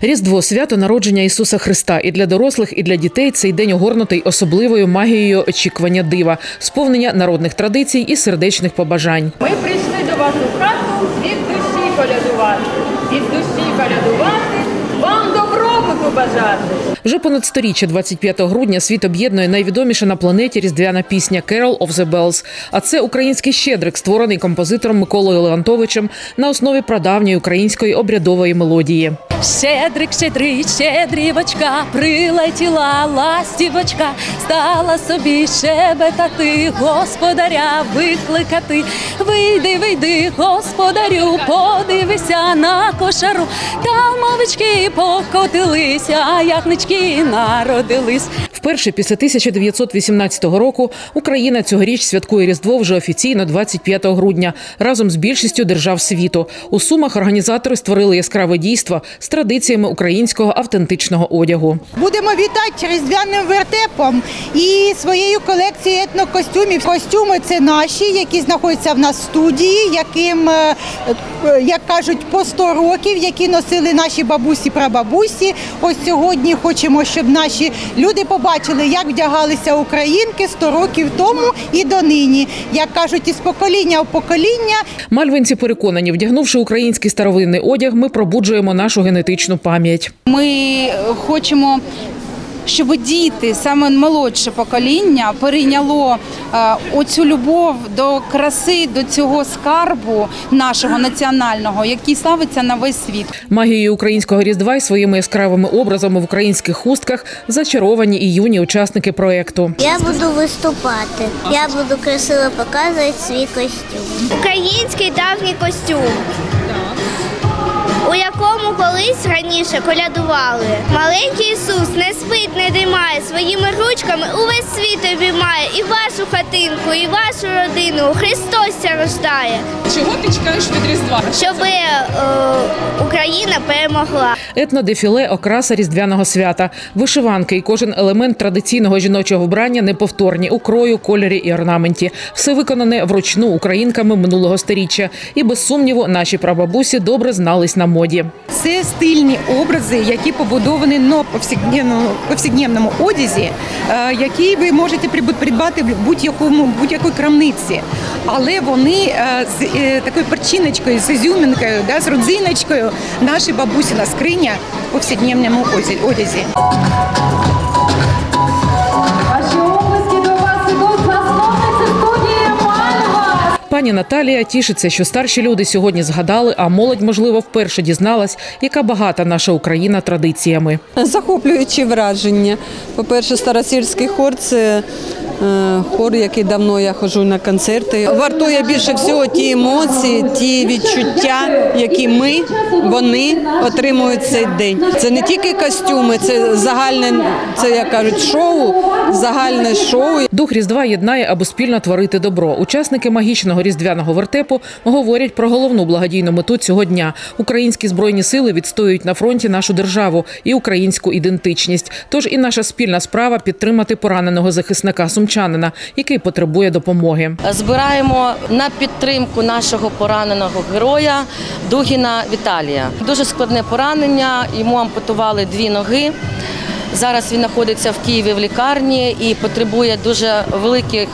Різдво свято народження Ісуса Христа і для дорослих, і для дітей цей день огорнутий особливою магією очікування дива, сповнення народних традицій і сердечних побажань. Ми прийшли до вас у хату від душі колядувати. Від душі колядувати, добробуту бажати. Вже понад сторіччя, 25 грудня, світ об'єднує найвідоміша на планеті різдвяна пісня «Carol of the Bells». А це український щедрик, створений композитором Миколою Леонтовичем на основі прадавньої української обрядової мелодії. Щедрик, щедрий, щедрівочка, прилетіла ластівочка, стала собі щебетати, господаря викликати. Вийди, вийди, господарю, подивися на кошару. Там мовички покотилися, як нички народились. Вперше після 1918 року Україна цьогоріч святкує Різдво вже офіційно 25 грудня разом з більшістю держав світу. У Сумах організатори створили яскраве дійство з традиціями українського автентичного одягу. Будемо вітати різдвяним вертепом і своєю колекцією етнокостюмів. Костюми це наші, які знаходяться в нас в студії, яким, е, е, як кажуть, по 100 років, які носили наші бабусі прабабусі. Ось сьогодні хочемо, щоб наші люди побачили, як вдягалися українки 100 років тому і донині. Як кажуть, із покоління в покоління Мальвинці переконані, вдягнувши український старовинний одяг, ми пробуджуємо нашу генетичну пам'ять. Ми хочемо, щоб діти, саме молодше покоління, перейняло е, оцю любов до краси, до цього скарбу нашого національного, який славиться на весь світ. Магією українського різдва і своїми яскравими образами в українських хустках зачаровані і юні учасники проекту. Я буду виступати. Я буду красиво показувати свій костюм. Український давній костюм. Якому колись раніше колядували. Маленький Ісус не спить, не дрімає, своїми ручками увесь світ обіймає і вашу хатинку, і вашу родину. Христос рождає, Чого ти чекаєш від Різдва? щоб е, Україна перемогла. Етнодефіле окраса різдвяного свята, вишиванки і кожен елемент традиційного жіночого вбрання неповторні у крою, кольорі і орнаменті. Все виконане вручну українками минулого сторіччя. І без сумніву, наші прабабусі добре знались на моді. Це стильні образи, які побудовані на повсякденному, одязі, е, які ви можете придбати в будь-якому будь-якій крамниці. Але вони е, з е, такою перчиночкою, з ізюмінкою, да, з родзиночкою, наші бабусіна скриня в повсякденному одязі- Пані Наталія тішиться, що старші люди сьогодні згадали, а молодь, можливо, вперше дізналась, яка багата наша Україна традиціями. Захоплюючі враження. По-перше, старосільський хор це хор, який давно я ходжу на концерти. Вартує більше всього ті емоції, ті відчуття, які ми, вони отримують цей день. Це не тільки костюми, це загальне, це як кажуть, шоу, загальне шоу. Дух Різдва єднає, аби спільно творити добро. Учасники магічного різдвяного вертепу говорять про головну благодійну мету цього дня. Українські збройні сили відстоюють на фронті нашу державу і українську ідентичність. Тож і наша спільна справа підтримати пораненого захисника сумчанина, який потребує допомоги. Збираємо на підтримку нашого пораненого героя Дугіна Віталія. Дуже складне поранення. Йому ампутували дві ноги. Зараз він знаходиться в Києві в лікарні і потребує дуже великих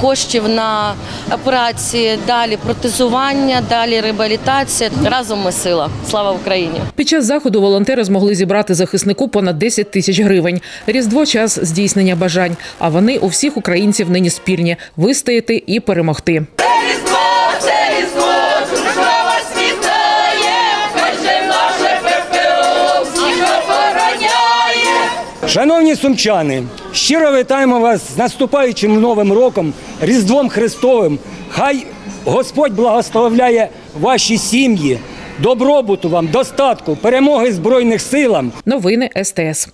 коштів на операції, далі протезування, далі реабілітація. Разом ми сила. Слава Україні! Під час заходу волонтери змогли зібрати захиснику понад 10 тисяч гривень. Різдво час здійснення бажань. А вони у всіх українців нині спільні вистояти і перемогти. Шановні сумчани, щиро вітаємо вас з наступаючим новим роком, Різдвом Христовим. Хай Господь благословляє ваші сім'ї, добробуту вам, достатку, перемоги Збройних силам. Новини СТС.